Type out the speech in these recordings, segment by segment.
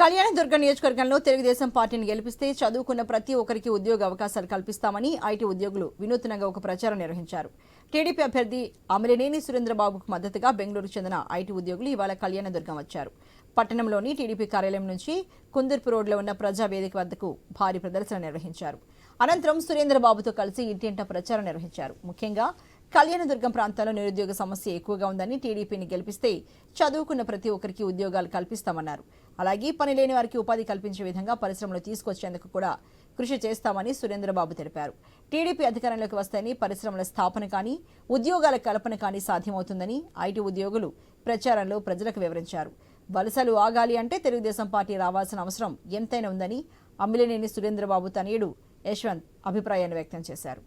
కళ్యాణదుర్గ నియోజకవర్గంలో తెలుగుదేశం పార్టీని గెలిపిస్తే చదువుకున్న ప్రతి ఒక్కరికి ఉద్యోగ అవకాశాలు కల్పిస్తామని ఐటీ ఉద్యోగులు వినూత్నంగా ఒక ప్రచారం నిర్వహించారు. టీడీపీ అభ్యర్థి అమలినేని సురేంద్రబాబుకు మద్దతుగా బెంగళూరుకు చెందిన ఐటీ ఉద్యోగులు ఇవాళ కళ్యాణదుర్గం వచ్చారు. పట్టణంలోని టీడీపీ కార్యాలయం నుంచి కుందుర్పు రోడ్లో ఉన్న ప్రజావేదిక వద్దకు భారీ ప్రదర్శన నిర్వహించారు. అనంతరం సురేంద్రబాబుతో కలిసి ఇంటింట ప్రచారం నిర్వహించారు. ముఖ్యంగా కళ్యాణదుర్గం ప్రాంతంలో నిరుద్యోగ సమస్య ఎక్కువగా ఉందని టీడీపీని గెలిపిస్తే చదువుకున్న ప్రతి ఒక్కరికి ఉద్యోగాలు కల్పిస్తామన్నారు. అలాగే పని లేని వారికి ఉపాధి కల్పించే విధంగా పరిశ్రమలు తీసుకొచ్చేందుకు కూడా కృషి చేస్తామని సురేంద్రబాబు తెలిపారు. టీడీపీ అధికారంలోకి వస్తేనే పరిశ్రమల స్థాపన కానీ ఉద్యోగాల కల్పన కానీ సాధ్యమవుతుందని ఐటీ ఉద్యోగులు ప్రచారంలో ప్రజలకు వివరించారు. వలసలు ఆగాలి అంటే తెలుగుదేశం పార్టీ రావాల్సిన అవసరం ఎంతైనా ఉందని అమ్మిలినేని సురేంద్రబాబు తనయుడు యశ్వంత్ అభిప్రాయాన్ని వ్యక్తం చేశారు.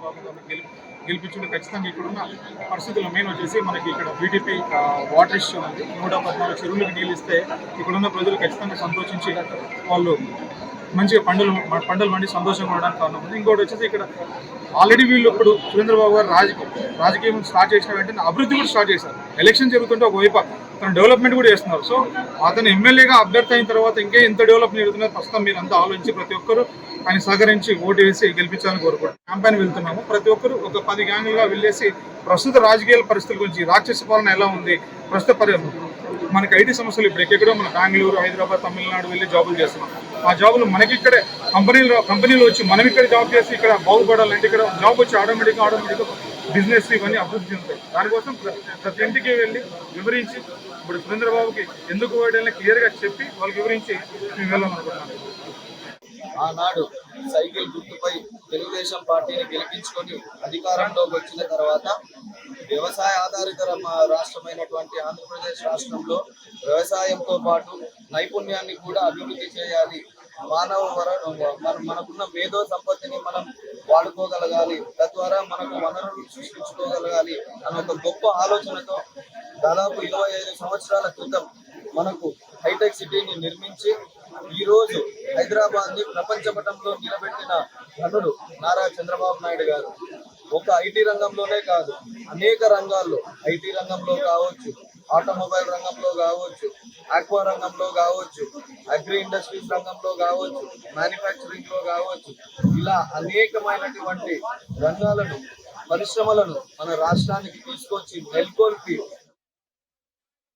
చంద్రబాబు గారిని గెలి గెలిపించుకుంటే ఖచ్చితంగా ఇక్కడున్న పరిస్థితుల్లో మెయిన్ వచ్చేసి మనకి ఇక్కడ బీటీపీ వాటర్ ఇష్యూ ఉంది. నూట పద్నాలుగు చెరువులకు నీళ్ళు ఇస్తే ఇక్కడున్న ప్రజలు ఖచ్చితంగా సంతోషించి వాళ్ళు మంచిగా పండుగలు పండుగలు పండి సంతోషంగా ఉండడానికి కారణం ఉంది. ఇంకోటి వచ్చేసి ఇక్కడ ఆల్రెడీ వీళ్ళు ఇప్పుడు సురేంద్రబాబు గారు రాజకీయం రాజకీయం స్టార్ట్ చేసిన వెంటనే అభివృద్ధి కూడా స్టార్ట్ చేశారు. ఎలక్షన్ జరుగుతుంటే ఒకవైపు తను డెవలప్మెంట్ కూడా చేస్తున్నారు. సో అతను ఎమ్మెల్యేగా అభ్యర్థి అయిన తర్వాత ఇంకే ఎంత డెవలప్మెంట్ జరుగుతున్నారు ప్రస్తుతం మీరు అంతా ఆలోచించి ప్రతి ఒక్కరు ఆయన సహకరించి ఓటు వేసి గెలిపించాలని కోరుకుంటున్నాం. క్యాంపెయిన్ వెళ్తున్నాము. ప్రతి ఒక్కరు ఒక పది గ్యాంగులుగా వెళ్ళేసి ప్రస్తుత రాజకీయ పరిస్థితుల గురించి రాక్షస పాలన ఎలా ఉంది ప్రస్తుత పరి మనకి ఐటీ సమస్యలు ఇప్పుడు ఎక్కడో మన బెంగళూరు హైదరాబాద్ తమిళనాడు వెళ్ళి జాబులు చేస్తున్నాం. ఆ జాబులు మనకి ఇక్కడే కంపెనీలో కంపెనీలు వచ్చి మనం ఇక్కడ జాబ్ చేసి ఇక్కడ బాగుపడాలంటే ఇక్కడ జాబ్ వచ్చి ఆటోమేటిక్గా ఆటోమేటిక్గా బిజినెస్ ఇవన్నీ అభివృద్ధి చెందుతాయి దానికోసం ప్రతి ప్రతి ఇంటికి వెళ్ళి వివరించి ఇప్పుడు సురేంద్రబాబుకి ఎందుకు వేయడానికి క్లియర్గా చెప్పి వాళ్ళకి వివరించి మేము వెళ్ళాలనుకుంటున్నాను ఆనాడు సైకిల్ గుర్తుపై తెలుగుదేశం పార్టీని గెలిపించుకొని అధికారంలోకి వచ్చిన తర్వాత వ్యవసాయ ఆధారిత రాష్ట్రమైనటువంటి ఆంధ్రప్రదేశ్ రాష్ట్రంలో వ్యవసాయంతో పాటు నైపుణ్యాన్ని కూడా అభివృద్ధి చేయాలి. మానవ వర మన మనకున్న మేధో సంపత్తిని మనం వాడుకోగలగాలి. తద్వారా మనకు వనరులు సృష్టించుకోగలగాలి అన్న ఒక గొప్ప ఆలోచనతో దాదాపు ఇరవై ఐదు సంవత్సరాల క్రితం మనకు హైటెక్ సిటీని నిర్మించి ఈ రోజు హైదరాబాద్ని ప్రపంచ పటంలో నిలబెట్టిన ఘనుడు నారా చంద్రబాబు నాయుడు గారు. ఒక ఐటీ రంగంలోనే కాదు అనేక రంగాల్లో ఐటీ రంగంలో కావచ్చు ఆటోమొబైల్ రంగంలో కావచ్చు ఆక్వా రంగంలో కావచ్చు అగ్రి ఇండస్ట్రీస్ రంగంలో కావచ్చు మ్యానుఫ్యాక్చరింగ్లో కావచ్చు ఇలా అనేకమైనటువంటి రంగాలను పరిశ్రమలను మన రాష్ట్రానికి తీసుకొచ్చి నెలకొల్పి